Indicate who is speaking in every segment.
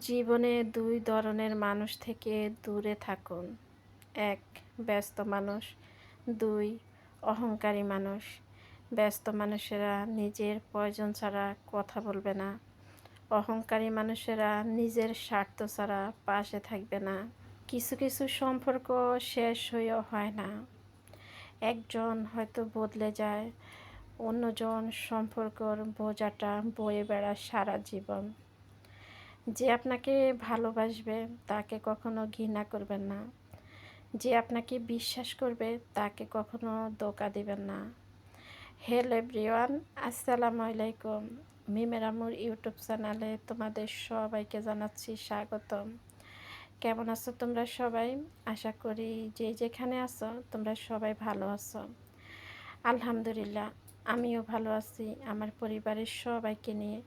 Speaker 1: জীবনে দুই ধরনের মানুষ থেকে দূরে থাকুন। এক, ব্যস্ত মানুষ। দুই, অহংকারী মানুষ। ব্যস্ত মানুষেরা নিজের প্রয়োজন ছাড়া কথা বলবে না। অহংকারী মানুষেরা নিজের স্বার্থ ছাড়া পাশে থাকবে না। কিছু কিছু সম্পর্ক শেষ হয়েও হয় না। একজন হয়তো বদলে যায়। অন্যজন সম্পর্কর বোঝাটা বয়ে বেড়ায় সারা জীবন। যে আপনাকে ভালোবাসবে, তাকে কখনো ঘৃণা করবেন না। যে আপনাকে বিশ্বাস করবে, তাকে কখনো ধোকা দিবেন না। হ্যালো এভরিওয়ান আসসালামু আলাইকুম। মিমেরামুর ইউটিউব চ্যানেলে তোমাদের সবাইকে জানাচ্ছি স্বাগতম। কেমন আছো তোমরা সবাই? আশা করি যে যেখানে আছো, তোমরা সবাই ভালো আছো। আলহামদুলিল্লাহ, আমিও ভালো আছি। আমার পরিবারের সবাইকে নিয়ে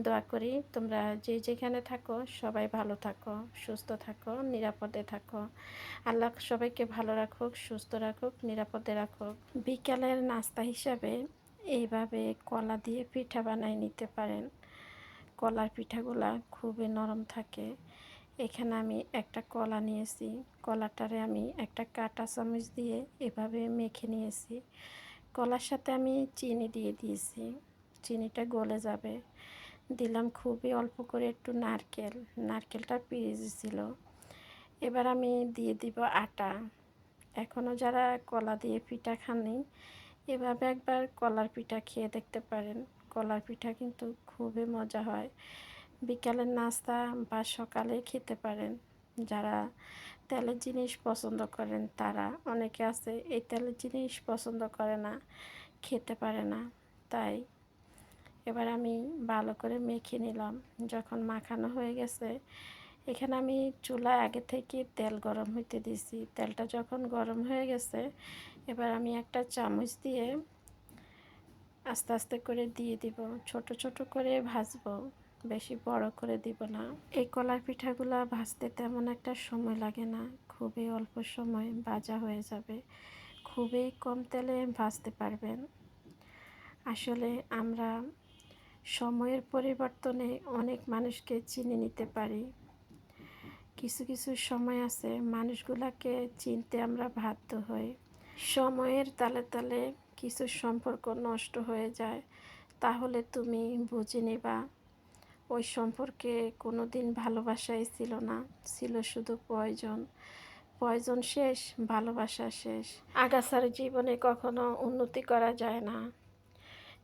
Speaker 1: দোয়া করি তোমরা যে যেখানে থাকো, সবাই ভালো থাকো, সুস্থ থাকো, নিরাপদে থাকো। আল্লাহ সবাইকে ভালো রাখুক, সুস্থ রাখুক, নিরাপদে রাখুক। বিকালের নাস্তা হিসাবে এইভাবে কলা দিয়ে পিঠা বানাই নিতে পারেন। কলার পিঠাগুলা খুবই নরম থাকে। এখানে আমি একটা কলা নিয়েছি। কলাটারে আমি একটা কাটা চামচ দিয়ে এভাবে মেখে নিয়েছি। কলার সাথে আমি চিনি দিয়ে দিয়েছি। চিনিটা গলে যাবে। দিলাম খুবই অল্প করে একটু নারকেল। নারকেলটা পিরিজি ছিল। এবার আমি দিয়ে দিব আটা। এখনও যারা কলা দিয়ে পিঠা খাননি, এভাবে একবার কলার পিঠা খেয়ে দেখতে পারেন। কলার পিঠা কিন্তু খুবই মজা হয়। বিকালের নাস্তা বা সকালে খেতে পারেন। যারা তেলের জিনিস পছন্দ করেন, তারা অনেকে আছে, এই তেলের জিনিস পছন্দ করে না, খেতে পারে না। তাই এবার আমি ভালো করে মেখে নিলাম। যখন মাখানো হয়ে গেছে, এখানে আমি চুলায় আগে থেকে তেল গরম হইতে দিছি। তেলটা যখন গরম হয়ে গেছে, এবার আমি একটা চামচ দিয়ে আস্তে আস্তে করে দিয়ে দিব। ছোট ছোট করে ভাজবো, বেশি বড় করে দিব না। এই কলার পিঠাগুলা ভাজতে তেমন একটা সময় লাগে না। খুবই অল্প সময় ভাজা হয়ে যাবে। খুবই কম তেলে ভাজতে পারবেন। আসলে আমরা সময়ের পরিবর্তনে অনেক মানুষকে চিনে নিতে পারি। কিছু কিছু সময় আছে মানুষগুলাকে চিনতে আমরা বাধ্য হই। সময়ের তালে তালে কিছু সম্পর্ক নষ্ট হয়ে যায়, তাহলে তুমি বুঝে নিবা, ওই সম্পর্কে কোনো দিন ভালোবাসাই ছিল না, ছিল শুধু প্রয়োজন। প্রয়োজন শেষ, ভালোবাসা শেষ। আগাছার জীবনে কখনো উন্নতি করা যায় না।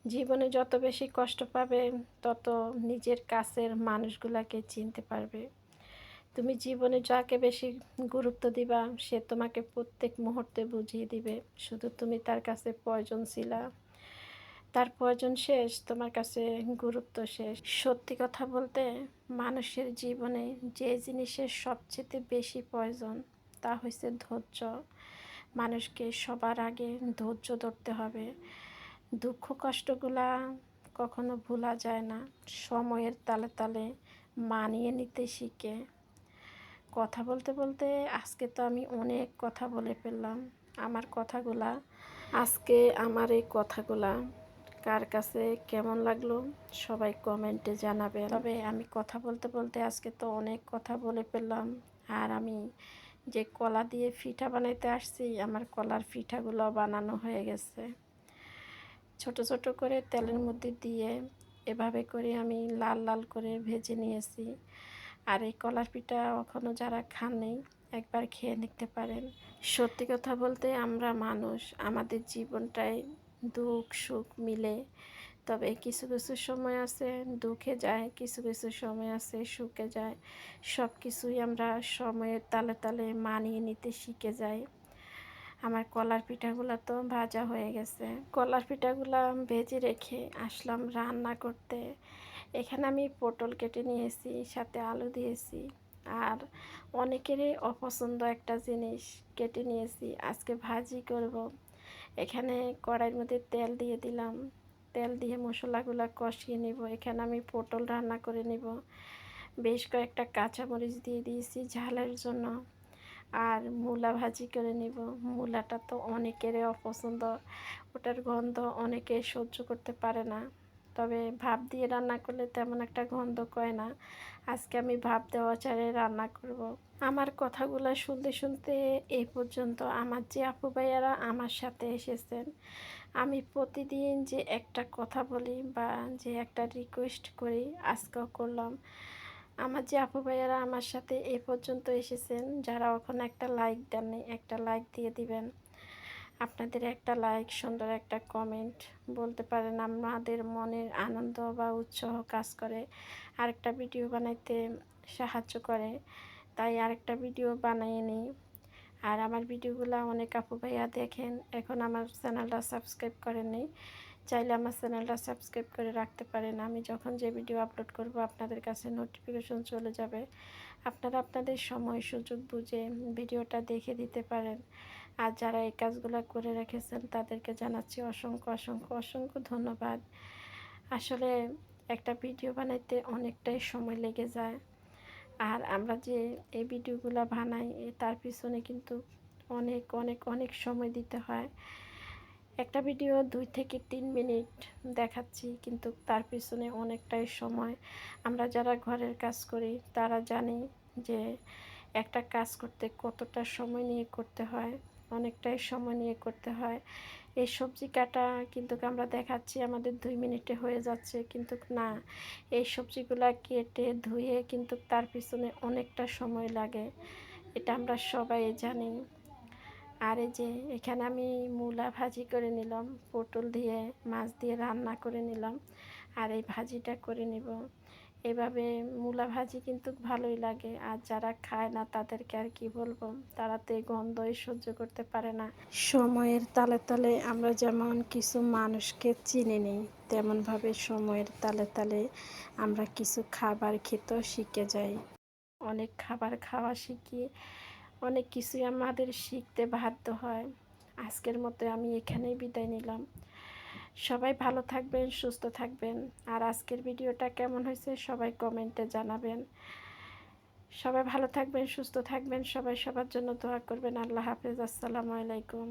Speaker 1: জীবনে যত বেশি কষ্ট পাবে, তত নিজের কাছের মানুষগুলাকে চিনতে পারবে। তুমি জীবনে যাকে বেশি গুরুত্ব দিবা, সে তোমাকে প্রত্যেক মুহূর্তে বুঝিয়ে দিবে। শুধু তুমি তার কাছে প্রয়োজন ছিলা তার প্রয়োজন শেষ, তোমার কাছে গুরুত্ব শেষ। সত্যি কথা বলতে, মানুষের জীবনে যে জিনিসের সবচেয়ে বেশি প্রয়োজন, তা হচ্ছে ধৈর্য। মানুষকে সবার আগে ধৈর্য ধরতে হবে। দুঃখ কষ্টগুলা কখনো ভোলা যায় না। সময়ের তালে তালে মানিয়ে নিতে শিখে। কথা বলতে বলতে আজকে তো আমি অনেক কথা বলে ফেললাম। আমার কথাগুলা, আজকে আমার এই কথাগুলা কার কাছে কেমন লাগল সবাই কমেন্টে জানাবে তবে আমি কথা বলতে বলতে আজকে তো অনেক কথা বলে ফেললাম। আর আমি যে কলা দিয়ে পিঠা বানাইতে আসছি, আমার কলার পিঠাগুলো বানানো হয়ে গেছে। ছোট ছোট করে তেলের মধ্যে দিয়ে এভাবে করে আমি লাল লাল করে ভেজে নিয়েছি। আর এই কলার পিঠা এখনও যারা খাননি একবার খেয়ে নিতে পারেন। সত্যি কথা বলতে আমরা মানুষ, আমাদের জীবনটাই দুঃখ, সুখ মিলে। তবে কিছু কিছু সময় আছে দুঃখে যায়, কিছু কিছু সময় আছে সুখে যায়। সব কিছুই আমরা সময়ের তালে তালে মানিয়ে নিতে শিখে যাই। আমার কলার পিঠাগুলো তো ভাজা হয়ে গেছে। কলার পিঠাগুলো ভেজে রেখে আসলাম রান্না করতে। এখানে আমি পটল কেটে নিয়েছি, সাথে আলু দিয়েছি আর অনেকেরই অপছন্দ একটা জিনিস কেটে নিয়েছি। আজকে ভাজি করব। এখানে কড়াইয়ের মধ্যে তেল দিয়ে দিলাম। তেল দিয়ে মশলাগুলো কষিয়ে নিব। এখানে আমি পটল রান্না করে নিব। বেশ কয়েকটা কাঁচামরিচ দিয়ে দিয়েছি ঝালের জন্য। আর মূলা ভাজি করে নিব। মূলাটা তো অনেকেরই অপছন্দ। ওটার গন্ধ অনেকে সহ্য করতে পারে না। তবে ভাপ দিয়ে রান্না করলে তেমন একটা গন্ধ কয় না। আজকে আমি ভাপ দেওয়া চারে রান্না করব। আমার কথাগুলো শুনতে শুনতে এই পর্যন্ত আমার যে আপু ভাইয়ারা আমার সাথে এসেছেন। আমি প্রতিদিন যে একটা কথা বলি বা যে একটা রিকোয়েস্ট করি, আজকেও করলাম। আমার যে আপু ভাইয়ারা আমার সাথে এ পর্যন্ত এসেছেন, যারা এখন একটা লাইক দেননি একটা লাইক দিয়ে দিবেন। আপনাদের একটা লাইক সুন্দর একটা কমেন্ট বলতে পারেন আমাদের মনের আনন্দ বা উৎসাহ কাজ করে। আরেকটা ভিডিও বানাইতে সাহায্য করে, তাই আরেকটা ভিডিও বানিয়ে নিই। আর আমার ভিডিওগুলো অনেক আপু ভাইয়া দেখেন, এখন আমার চ্যানেলটা সাবস্ক্রাইব করেননি চাইলে আমার চ্যানেলটা সাবস্ক্রাইব করে রাখতে পারেন। আমি যখন যে ভিডিও আপলোড করব, আপনাদের কাছে নোটিফিকেশন চলে যাবে। আপনারা আপনাদের সময় সুযোগ বুঝে ভিডিওটা দেখে দিতে পারেন। আর যারা এই কাজগুলো করে রেখেছেন, তাদেরকে জানাচ্ছি অসংখ্য অসংখ্য অসংখ্য ধন্যবাদ। আসলে একটা ভিডিও বানাইতে অনেকটাই সময় লেগে যায়। আর আমরা যে এই ভিডিওগুলো বানাই তার পিছনে কিন্তু অনেক অনেক অনেক সময় দিতে হয়। একটা ভিডিও দুই থেকে তিন মিনিট দেখাচ্ছি, কিন্তু তার পিছনে অনেকটাই সময়। আমরা যারা ঘরের কাজ করি, তারা জানি যে একটা কাজ করতে কতটা সময় নিয়ে করতে হয়, অনেকটাই সময় নিয়ে করতে হয়। এই সবজি কাটা কিন্তু আমরা দেখাচ্ছি, আমাদের দুই মিনিটে হয়ে যাচ্ছে, কিন্তু না, এই সবজিগুলা কেটে ধুয়ে কিন্তু তার পিছনে অনেকটা সময় লাগে। এটা আমরা সবাই জানি। আর এই যে এখানে আমি মূলা ভাজি করে নিলাম, পটল দিয়ে, মাছ দিয়ে রান্না করে নিলাম আর এই ভাজিটা করে নিব। এভাবে মূলা ভাজি কিন্তু ভালোই লাগে আর যারা খায় না তাদেরকে আর কি বলব? তারা তো এই গন্ধই সহ্য করতে পারে না। সময়ের তালে তালে আমরা যেমন কিছু মানুষকে চিনে নিই, তেমনভাবে সময়ের তালে তালে আমরা কিছু খাবার খেতেও শিখে যাই। অনেক খাবার খাওয়া শিখি। অনেক কিছুই আমাদের শিখতে বাধ্য হয়। আজকের মতো আমি এখানেই বিদায় নিলাম। সবাই ভালো থাকবেন, সুস্থ থাকবেন। আর আজকের ভিডিওটা কেমন হয়েছে সবাই কমেন্টে জানাবেন। সবাই ভালো থাকবেন, সুস্থ থাকবেন। সবাই সবার জন্য দোয়া করবেন। আল্লাহ হাফেজ। আসসালামু আলাইকুম।